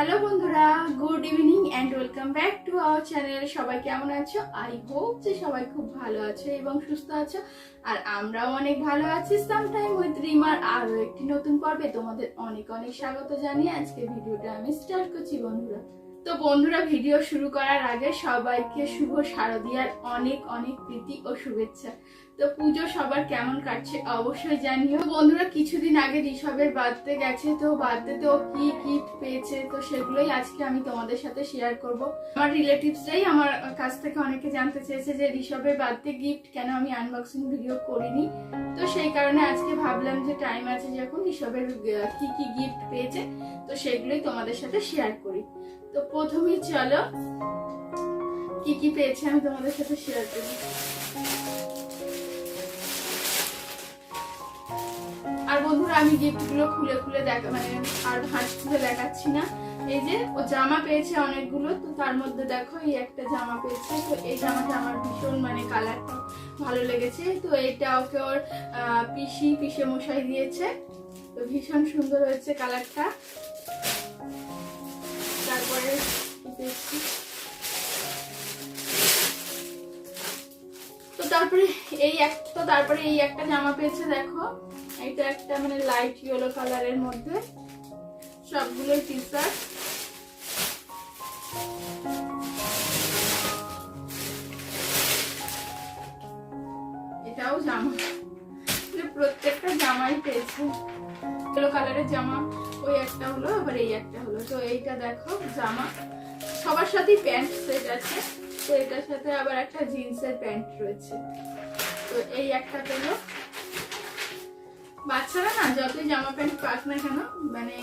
Hello বন্ধুরা, good evening and welcome back to our channel সবাই কেমন আছো? আই হোপ যে সবাই খুব ভালো আছো এবং সুস্থ আছো। আর আমরাও অনেক ভালো আছি সামটাইম উইথ রিমার আরও একটি নতুন পর্বে। তোমাদের অনেক অনেক স্বাগত জানিয়ে আজকে ভিডিওটা আমি স্টার্ট করছি বন্ধুরা। তো বন্ধুরা, ভিডিও শুরু করার আগে সবাইকে শুভ শারদিয়ার অনেক অনেক প্রীতি ও শুভেচ্ছা। তো পুজো সবার কেমন কাটছে অবশ্যই জানিও। বন্ধুরা, কিছুদিন আগে ঋষভের বার্থডে গেছে, তো বার্থডেতে ও কি গিফট পেয়েছে, তো সেগুলোই আজকে আমি তোমাদের সাথে শেয়ার করব। আমার রিলেটিভসরাই আমার কাছ থেকে অনেকে জানতে চেয়েছে যে ঋষভের বার্থডে গিফট কেন আমি আনবক্সিং ভিডিও করিনি। তো সেই কারণে আজকে ভাবলাম যে টাইম আছে যখন ঋষভের কি কি গিফট পেয়েছে, তো সেগুলোই তোমাদের সাথে শেয়ার করি। তো প্রথমেই চলো, কি কি পেয়েছে আমি তোমাদের সাথে শেয়ার করি। বন্ধুরা, আমি গিফটগুলো খুলে খুলে দেখা মানে আর হাঁস খুলে দেখাচ্ছি না। এই যে, ও জামা পেয়েছে অনেকগুলো, তো তার মধ্যে দেখো, এই একটা জামা পেয়েছে। তো এই জামাটা আমার ভীষণ মানে কালারটা ভালো লেগেছে। তো এটা ওকে ওর পিসি, পিসে মশাই দিয়েছে। তো ভীষণ সুন্দর হয়েছে কালারটা তারপরে তো তারপরে এই এক তো তারপরে এই একটা জামা পেয়েছে, দেখো। এটা একটা মানে লাইট ইয়েলো কালারের মধ্যে সবগুলো টি এটাও জামা। মানে প্রত্যেকটা জামাই পেয়েছে। ইয়েলো কালারের জামা, ওই একটা হলো, আবার এই একটা হলো। তো এইটা দেখো, জামা। সবার সাথেই প্যান্ট সেট আছে। তো এটার সাথে আবার একটা জিন্সের প্যান্ট রয়েছে। তো এই একটা পেল। বাচ্চারা না, যতই জামা প্যান্ট পাক না কেন মানে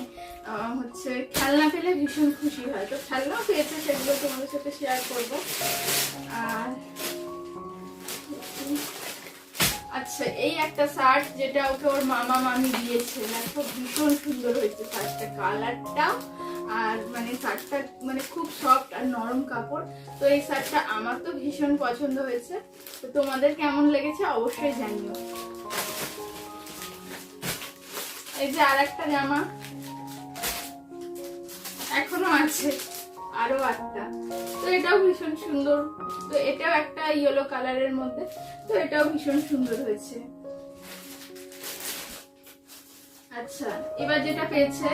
হচ্ছে খেলনা পেলে ভীষণ খুশি হয়। তো খেলনাও পেয়েছে, সেগুলো তোমাদের সাথে শেয়ার করব। আর আচ্ছা এই একটা শার্ট যেটা ওকে ওর মামা, মামি দিয়েছে। দেখো, ভীষণ সুন্দর হয়েছে শার্টটা কালারটা আর মানে শার্টটা মানে খুব সফট আর নরম কাপড়। তো এই শার্টটা আমার তো ভীষণ পছন্দ হয়েছে। তো তোমাদের কেমন লেগেছে অবশ্যই জানিও। এই যে আর একটা জামা। এখনও আছে, আরও একটা তো এটাও ভীষণ সুন্দর। তো এটাও একটা ইয়েলো কালারের মধ্যে। তো এটাও ভীষণ সুন্দর হয়েছে। আচ্ছা এবার যেটা পেয়েছে,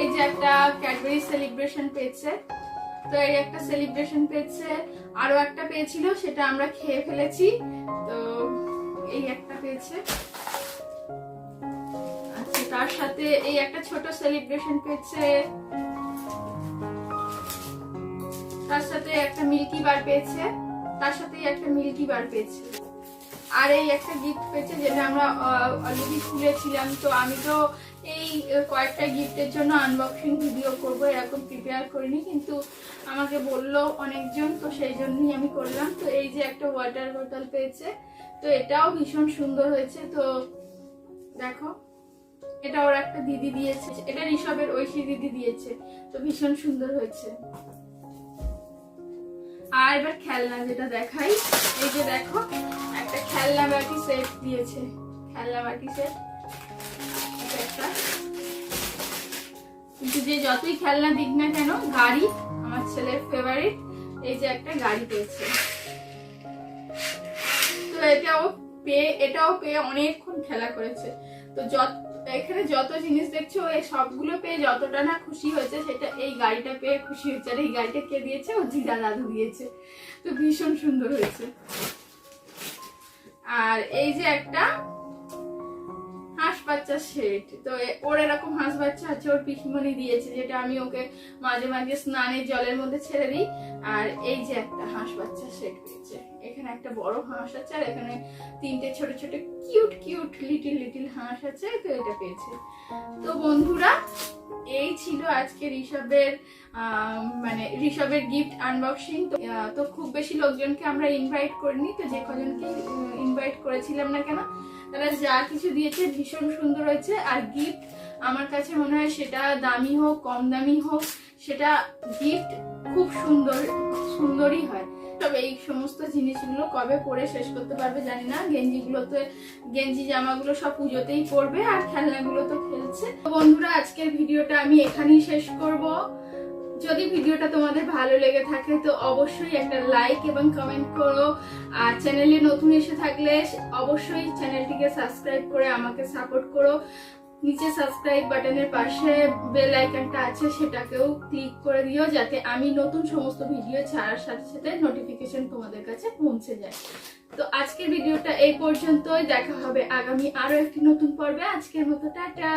এই যে একটা ক্যাডবেরি সেলিব্রেশন পেয়েছে। তো এই একটা সেলিব্রেশন পেয়েছে। আরও একটা পেয়েছিল, সেটা আমরা খেয়ে ফেলেছি। তো এই একটা পেয়েছে। তার সাথে এই একটা ছোট সেলিব্রেশন পেয়েছে। তার সাথে একটা মিল্কি বার পেয়েছে। তার সাথে একটা মিল্কি বার পেয়েছে। আর এই একটা গিফট পেয়েছে যেটা আমরা অলরেডি খুলেছিলাম তো আমি তো এই কয়েকটা গিফটের জন্য আনবক্সিং ভিডিও করব, এরকম প্রিপেয়ার করিনি। কিন্তু আমাকে বলল অনেকজন, তো সেই জন্যই আমি করলাম। তো এই যে একটা ওয়াটার বোতল পেয়েছে, তো এটাও ভীষণ সুন্দর হয়েছে। তো দেখো। এটা ওর একটা দিদি দিয়েছে, এটা ঋষভের ঐশী দিদি দিয়েছে। তো ভীষণ সুন্দর হয়েছে। আর এবার খেলনা যেটা দেখাই, এই যে দেখো, একটা খেলনা বাটি সেট দিয়েছে। খেলনা বাটি সেট একটা। কিন্তু যে যতই খেলনা দিক না কেন, গাড়ি আমার ছেলের ফেভারিট এই যে একটা গাড়ি পেয়েছে। তো এটাও পেয়ে এটাও পেয়ে অনেকক্ষণ খেলা করেছে। তো যত এখানে যত জিনিস দেখছ, এই সবগুলো পেয়ে যতটা না খুশি হয়েছে, সেটা এই গাড়িটা পেয়ে খুশি হয়েছে। আর এই গাড়িটা কে দিয়েছে? ও জিদা দাদু দিয়েছে। তো ভীষণ সুন্দর হয়েছে। আর এই যে একটা হাঁস বাচ্চা সেট তো ওর এরকম হাঁস বাচ্চা আছে, ওর পিসমনি দিয়েছে, যেটা আমি ওকে মাঝে মাঝে স্নানের জলের মধ্যে ছেড়ে দিই। আর এই যে একটা হাঁস বাচ্চা সেট পেয়েছে। এখানে একটা বড় হাঁস আছে, আর এখানে তিনটে ছোট ছোট কিউট কিউট লিটিল লিটিল হাঁস আছে, তো এটা পেয়েছে। তো বন্ধুরা এই ছিল আজকে ঋষভের মানে ঋষভের গিফট আনবক্সিং তো খুব বেশি লোকজনকে আমরা ইনভাইট করিনি, তো যে কজনকে ইনভাইট করেছিলাম না কেন, তারা যা কিছু দিয়েছে ভীষণ সুন্দর হয়েছে। আর গিফট আমার কাছে মনে হয় সেটা দামি হোক, কম দামি হোক, সেটা গিফট খুব সুন্দর, সুন্দরই হয়। তবে এই সমস্ত জিনিসগুলো কবে পরে শেষ করতে পারবে জানি না। গেঞ্জিগুলোতে, গেঞ্জি জামাগুলো সব পুজোতেই পরবে আর খেলনাগুলো তো খেলছে। তো বন্ধুরা, আজকের ভিডিওটা আমি এখানেই শেষ করব। যদি ভিডিওটা তোমাদের ভালো লেগে থাকে, তো অবশ্যই একটা লাইক এবং কমেন্ট করো। আর চ্যানেলে নতুন এসে থাকলে অবশ্যই চ্যানেলটিকে সাবস্ক্রাইব করে আমাকে সাপোর্ট করো। নিচে সাবস্ক্রাইব বাটনের পাশে বেল আইকনটা আছে, সেটাকেও ক্লিক করে দিও যাতে আমি নতুন সমস্ত ভিডিও ছাড়ার সাথে সাথে নোটিফিকেশন তোমাদের কাছে পৌঁছে যায়। তো আজকের ভিডিওটা এই পর্যন্তই। দেখা হবে আগামী আরও একটি নতুন পর্বে। আজকের মতো টাটা।